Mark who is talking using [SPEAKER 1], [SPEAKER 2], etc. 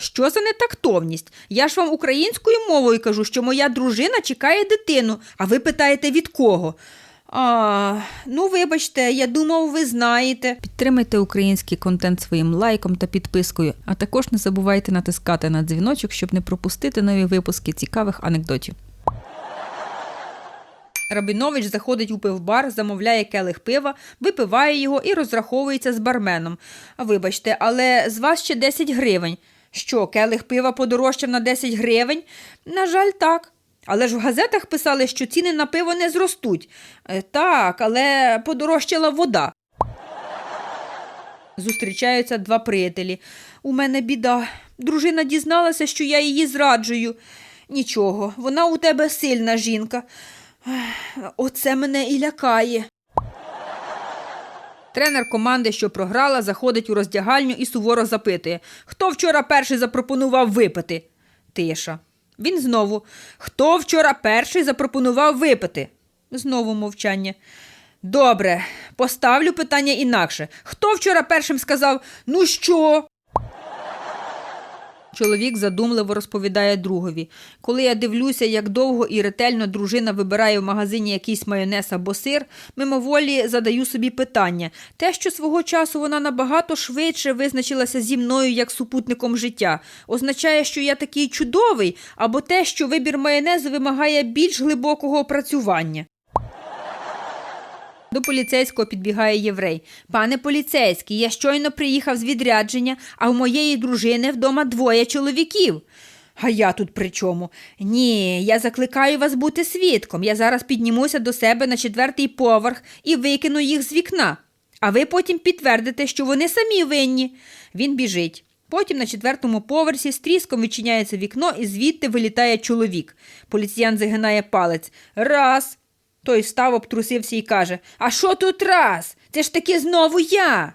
[SPEAKER 1] Що за нетактовність? Я ж вам українською мовою кажу, що моя дружина чекає дитину, а ви питаєте від кого? А, ну вибачте, я думав, ви знаєте. Підтримайте український контент своїм лайком та підпискою, а також не забувайте натискати на дзвіночок, щоб не пропустити нові випуски цікавих анекдотів. Рабінович заходить у пивбар, замовляє келих пива, випиває його і розраховується з барменом. Вибачте, але з вас ще 10 гривень. Що, келих пива подорожчав на 10 гривень? На жаль, так. Але ж в газетах писали, що ціни на пиво не зростуть. Е, Так, але подорожчала вода. Зустрічаються два приятелі. У мене біда. Дружина дізналася, що я її зраджую. Нічого, вона у тебе сильна жінка. Оце мене і лякає. Тренер команди, що програла, заходить у роздягальню і суворо запитує, хто вчора перший запропонував випити? Тиша. Він знову. Хто вчора перший запропонував випити? Знову мовчання. Добре, поставлю питання інакше. Хто вчора першим сказав ну що? Чоловік задумливо розповідає другові. Коли я дивлюся, як довго і ретельно дружина вибирає в магазині якийсь майонез або сир, мимоволі задаю собі питання. Те, що свого часу вона набагато швидше визначилася зі мною як супутником життя, означає, що я такий чудовий, або те, що вибір майонезу вимагає більш глибокого опрацювання. До поліцейського підбігає єврей. Пане поліцейський, я щойно приїхав з відрядження, а у моєї дружини вдома двоє чоловіків. А я тут при чому? Ні, я закликаю вас бути свідком. Я зараз піднімуся до себе на четвертий поверх і викину їх з вікна. А ви потім підтвердите, що вони самі винні. Він біжить. Потім на четвертому поверсі з тріском відчиняється вікно і звідти вилітає чоловік. Поліціян загинає палець. Раз. Той став, обтрусився і каже: А що тут раз? Це ж таки знову я.